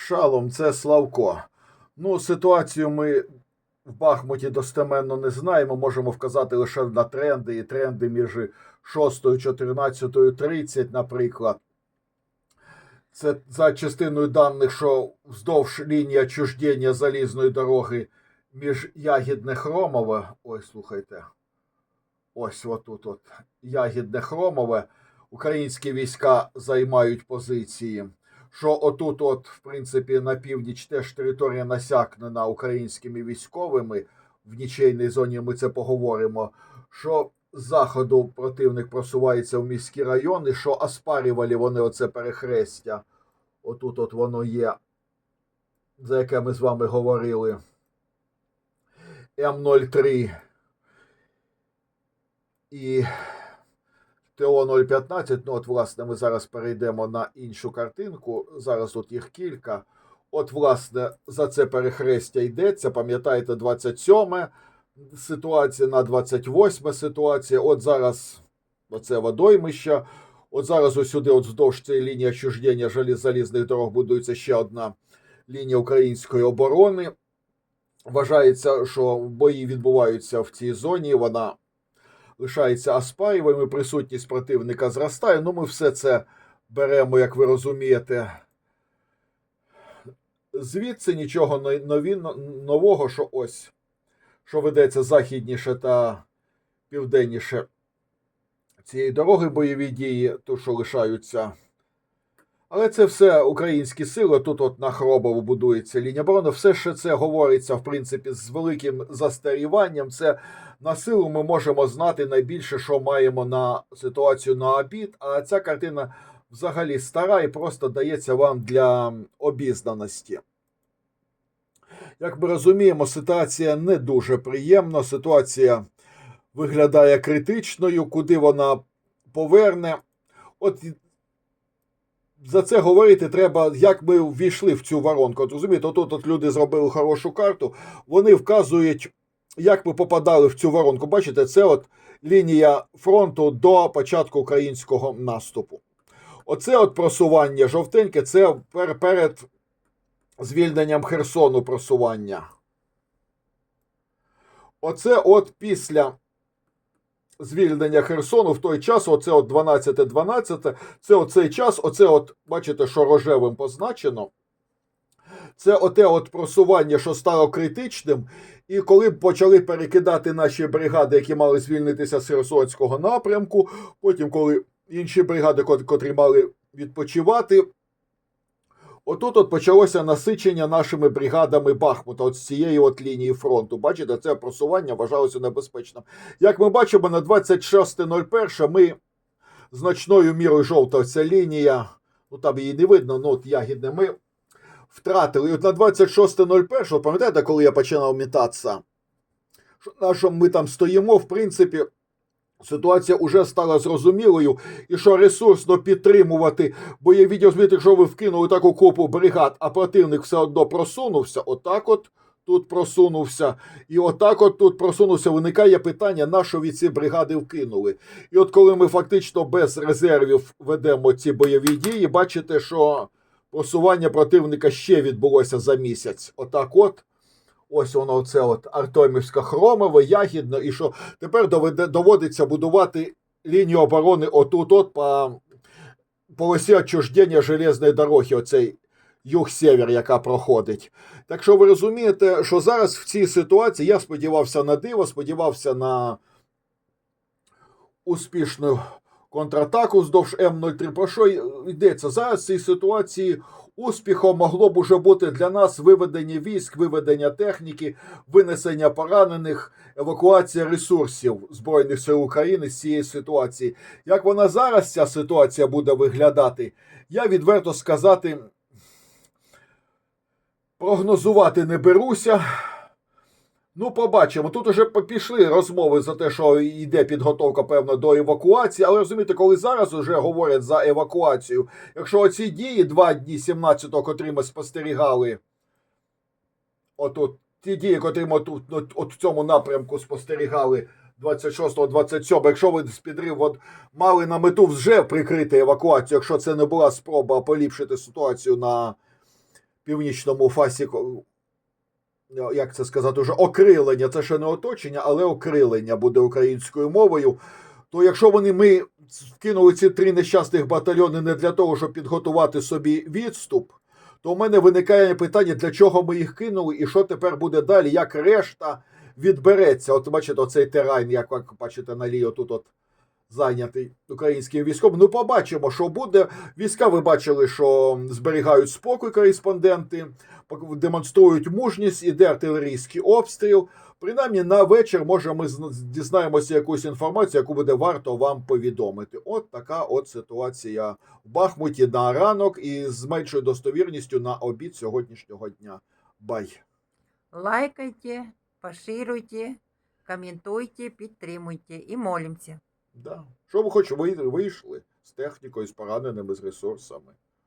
Шалом, це Славко. Ну, ситуацію ми в Бахмуті достеменно не знаємо. Можемо вказати лише на тренди і тренди між 6 і 14 30, наприклад. Це за частиною даних, що вздовж лінії отчуждення залізної дороги між Ягідне Хромове. Ой, слухайте. Ось отут от Ягідне Хромове. Українські війська займають позиції. Що отут, от, в принципі, на північ теж територія насякнена українськими військовими. В нічейній зоні ми це поговоримо. Що з заходу противник просувається в міські райони, що оспарювали вони оце перехрестя. Отут от воно є, за яке ми з вами говорили. М03 і ТО 015. Ну, от, власне, ми зараз перейдемо на іншу картинку. Зараз тут їх кілька. От, власне, за це перехрестя йдеться. Пам'ятаєте, 27 ситуація на 28 ситуація. От зараз оце водоймище. От зараз ось сюди, от вздовж цієї лінії отчуждення залізних дорог, будується ще одна лінія української оборони. Вважається, що бої відбуваються в цій зоні. Вона лишається аспаєвими, присутність противника зростає. Ну, ми все це беремо, як ви розумієте. Звідси нічого нові, нового, що ось, що ведеться західніше та південніше цієї дороги бойові дії, то що лишаються. Але це все українські сили. Тут, от на Хробову будується лінія оборони. Все ще це говориться, в принципі, з великим застаріванням. Це на силу ми можемо знати найбільше, що маємо на ситуацію на обід. А ця картина взагалі стара і просто дається вам для обізнаності. Як ми розуміємо, ситуація не дуже приємна. Ситуація виглядає критичною, куди вона поверне. От за це говорити треба, як ми ввійшли в цю воронку. От розумієте, отут от люди зробили хорошу карту, вони вказують, як ми попадали в цю воронку. Бачите, це от лінія фронту до початку українського наступу. Оце от просування жовтеньке, це перед звільненням Херсону просування. Оце от після звільнення Херсону в той час, оце от 12-12, це оцей час, оце от, бачите, що рожевим позначено. Це оте от просування, що стало критичним. І коли почали перекидати наші бригади, які мали звільнитися з Херсонського напрямку, потім, коли інші бригади, котрі мали відпочивати, отут от почалося насичення нашими бригадами Бахмута, от з цієї от лінії фронту. Бачите, це просування вважалося небезпечним. Як ми бачимо, на 26.01 ми значною мірою жовта ця лінія, ну там її не видно, ну от ягідне, ми втратили. І от на 26.01, пам'ятаєте, коли я починав мітатися, що на ми там стоїмо, в принципі, ситуація вже стала зрозумілою, і що ресурсно підтримувати бойові розумієте, якщо ви вкинули таку купу бригад, а противник все одно просунувся, отак от. Тут просунувся, і отак от тут просунувся. Виникає питання, на що ці бригади вкинули. І от коли ми фактично без резервів ведемо ці бойові дії, бачите, що просування противника ще відбулося за місяць. Отак от. Ось воно це от Артемівська Хромове, Ягідно, і що тепер доведе, доводиться будувати лінію оборони отут, от по полосі отчуждення железної дороги, оцей юг-север, яка проходить. Так що ви розумієте, що зараз в цій ситуації я сподівався на диво, сподівався на успішну контратаку вздовж М03. Про що йдеться? Зараз в цій ситуації успіхом могло б уже бути для нас виведення військ, виведення техніки, винесення поранених, евакуація ресурсів Збройних сил України з цієї ситуації. Як вона зараз ця ситуація буде виглядати, я відверто сказати, прогнозувати не беруся. Ну, побачимо. Тут уже пішли розмови за те, що йде підготовка, певно, до евакуації. Але розумієте, коли зараз вже говорять за евакуацію, якщо оці дії два дні 17-го, котрі ми спостерігали, отут, ті дії, котрі ми тут от, от в цьому напрямку спостерігали 26-го, 27-го, якщо ви з підрив от, мали на мету вже прикрити евакуацію, якщо це не була спроба поліпшити ситуацію на північному фасі, ну, як це сказати, вже окрилення, це ще не оточення, але окрилення буде українською мовою. То якщо вони ми вкинули ці три нещасних батальйони не для того, щоб підготувати собі відступ, то у мене виникає питання, для чого ми їх кинули, і що тепер буде далі, як решта відбереться. От бачите, оцей терайн, як бачите на лі, отут от зайнятий українським військом. Ну, побачимо, що буде. Війська ви бачили, що зберігають спокій кореспонденти, демонструють мужність, іде артилерійський обстріл. Принаймні на вечір, може, ми дізнаємося якусь інформацію, яку буде варто вам повідомити. От така от ситуація в Бахмуті на ранок і з меншою достовірністю на обід сьогоднішнього дня. Бай. Лайкайте, поширюйте, коментуйте, підтримуйте і молимося. Да. Що ви хоч ви- вийшли з технікою, з пораненими, з ресурсами.